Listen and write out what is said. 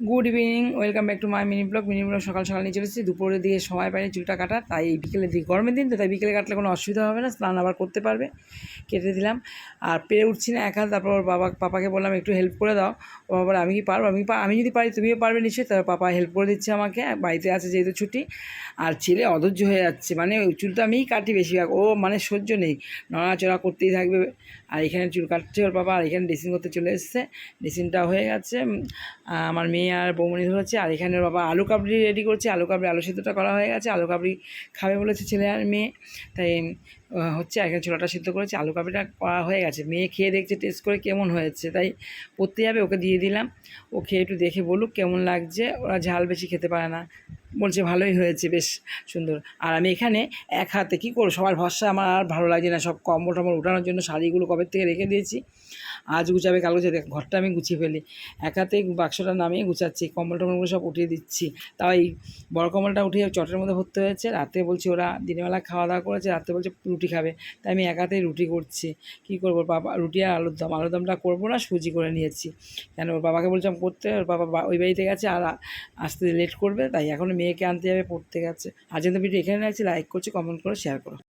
Good evening welcome back to my mini blog mini blog সকাল সকাল নিয়ে চলে এসেছি। দুপুরে দিয়ে সময় পাইনি, চুলটা কাটা, তাই এই বিকেলে দিই গরমের দিন, তো তাই বিকেলে কাটলে কোনো অসুবিধা হবে না, স্নান আবার করতে পারবে। কেটে দিলাম। আর পেরে উঠছি না একা তারপর বাবা, পাপাকে বললাম, একটু হেল্প করে দাও। ও বাবা আমি কি পারব? আমি আমি যদি পারি, তুমিও পারবে নিশ্চয়ই। তার পাপা হেল্প করে দিচ্ছে আমাকে। বাড়িতে আছে যেহেতু ছুটি। আর ছেলে অধৈর্য হয়ে যাচ্ছে। মানে ওই চুলটা আমিই কাটি বেশিরভাগ। ও মানে সহ্য নেই। নড়াচড়া করতেই থাকবে। আর এখানে চুল কাটছে ওর বাবা। আর এখানে ড্রেসিং করতে চলে এসছে। ড্রেসিংটা হয়ে গেছে। আমার মেয়ে আর বৌমনি ধরেছে, আর এখানে বাবা আলু কাবড়ি রেডি করছে, আলু কাবড়ি আলু সেদ্ধটা করা হয়ে গেছে, আলু কাবড়ি খাবে বলেছে ছেলে আর মেয়ে। তাই হচ্ছে এখানে ছোলাটা সিদ্ধ করেছে, আলু কাবড়িটা করা হয়ে গেছে। মেয়ে খেয়ে দেখছে টেস্ট করে কেমন হয়েছে। তাই পড়তে যাবে, ওকে দিয়ে দিলাম। ও খেয়ে একটু দেখে বলুক কেমন লাগছে, ওরা ঝাল বেশি খেতে পারে না। বলছে, ভালোই হয়েছে, বেশ সুন্দর। আর আমি এখানে এক হাতে কী করব? সবার ভরসা আমার আর ভালো লাগছে না। সব কম্বল টম্বল উঠানোর জন্য শাড়িগুলো কবে থেকে রেখে দিয়েছি? আজ গুছাবে, কাল গুছাবে। ঘরটা আমি গুছিয়ে ফেলি। এক হাতে বাক্সটা নামিয়ে গুছাচ্ছি, কম্বল টম্বলগুলো সব উঠিয়ে দিচ্ছি। তাও এই বড় কম্বলটা উঠিয়ে চটের মধ্যে ভরতে হয়েছে। রাতে বলছি ওরা দিনের বেলা খাওয়া দাওয়া করেছে, রাতে বলছে রুটি খাবে। তাই আমি এক হাতেই রুটি করছি। কী করব? বাবা, রুটি আর আলুর দম। আলুর দমটা করব না, সুজি করে নিয়েছি। কেন? ওর বাবাকে বলছিলাম করতে, ওর বাবা ওই বাড়িতে গেছে আর আসতে লেট করবে, তাই এখন মেয়েকে আনতে যাবে, পড়তে গেছে। আজ কিন্তু ভিডিও এখানে রাখছি লাইক করছি কমেন্ট করে শেয়ার করো।